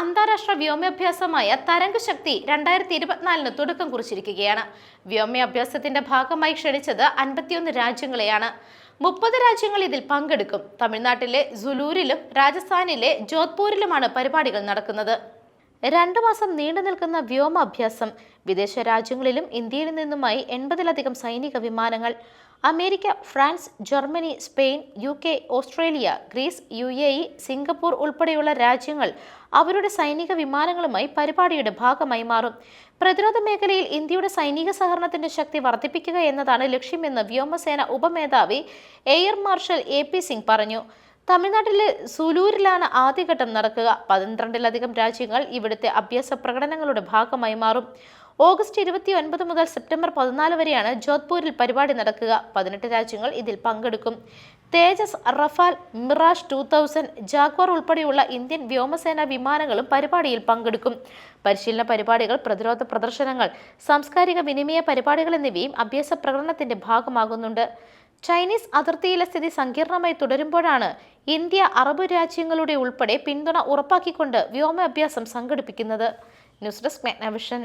അന്താരാഷ്ട്ര വ്യോമാഭ്യാസമായ തരംഗ ശക്തി രണ്ടായിരത്തി ഇരുപത്തിനാലിന് തുടക്കം കുറിച്ചിരിക്കുകയാണ്. വ്യോമാഭ്യാസത്തിന്റെ ഭാഗമായി ക്ഷണിച്ചത് അൻപത്തിയൊന്ന് രാജ്യങ്ങളെയാണ്. മുപ്പത് രാജ്യങ്ങൾ ഇതിൽ പങ്കെടുക്കും. തമിഴ്നാട്ടിലെ സുലൂരിലും രാജസ്ഥാനിലെ ജോധ്പൂരിലുമാണ് പരിപാടികൾ നടക്കുന്നത്. രണ്ടു മാസം നീണ്ടു നിൽക്കുന്ന വ്യോമാഭ്യാസം. വിദേശ രാജ്യങ്ങളിലും ഇന്ത്യയിൽ നിന്നുമായി എൺപതിലധികം സൈനിക വിമാനങ്ങൾ. America France Germany Spain U K Australia Greece U A E Singapore ഉൾപ്പെടെയുള്ള രാജ്യങ്ങൾ അവരുടെ സൈനിക വിമാനങ്ങളുമായി പരിപാടിയുടെ ഭാഗമായി മാറും. പ്രതിരോധ മേഖലയിൽ ഇന്ത്യയുടെ സൈനിക സഹകരണത്തിന്റെ ശക്തി വർദ്ധിപ്പിക്കുക എന്നതാണ് ലക്ഷ്യമെന്ന് വ്യോമസേന ഉപമേധാവി air marshal A P Singh പറഞ്ഞു. തമിഴ്നാട്ടിലെ സുലൂരിലാണ് ആദ്യഘട്ടം നടക്കുക. പന്ത്രണ്ടിലധികം രാജ്യങ്ങൾ ഇവിടുത്തെ അഭ്യാസ പ്രകടനങ്ങളുടെ ഭാഗമായി മാറും. ഓഗസ്റ്റ് ഇരുപത്തി ഒൻപത് മുതൽ സെപ്റ്റംബർ പതിനാല് വരെയാണ് ജോധ്പൂരിൽ പരിപാടി നടക്കുക. പതിനെട്ട് രാജ്യങ്ങൾ ഇതിൽ പങ്കെടുക്കും. Tejas Rafale Mirage two thousand Jaguar ഉൾപ്പെടെയുള്ള ഇന്ത്യൻ വ്യോമസേന വിമാനങ്ങളും പരിപാടിയിൽ പങ്കെടുക്കും. പരിശീലന പരിപാടികൾ പ്രതിരോധ പ്രദർശനങ്ങൾ സാംസ്കാരിക വിനിമയ പരിപാടികൾ എന്നിവയും അഭ്യാസ പ്രകടനത്തിന്റെ ഭാഗമാകുന്നുണ്ട്. ചൈനീസ് അതിർത്തിയിലെ സ്ഥിതി സങ്കീർണമായി തുടരുമ്പോഴാണ് ഇന്ത്യ അറബ് രാജ്യങ്ങളുടെ ഉൾപ്പെടെ പിന്തുണ ഉറപ്പാക്കിക്കൊണ്ട് വ്യോമാഭ്യാസം സംഘടിപ്പിക്കുന്നത്. News desk മെഗ്നവിഷൻ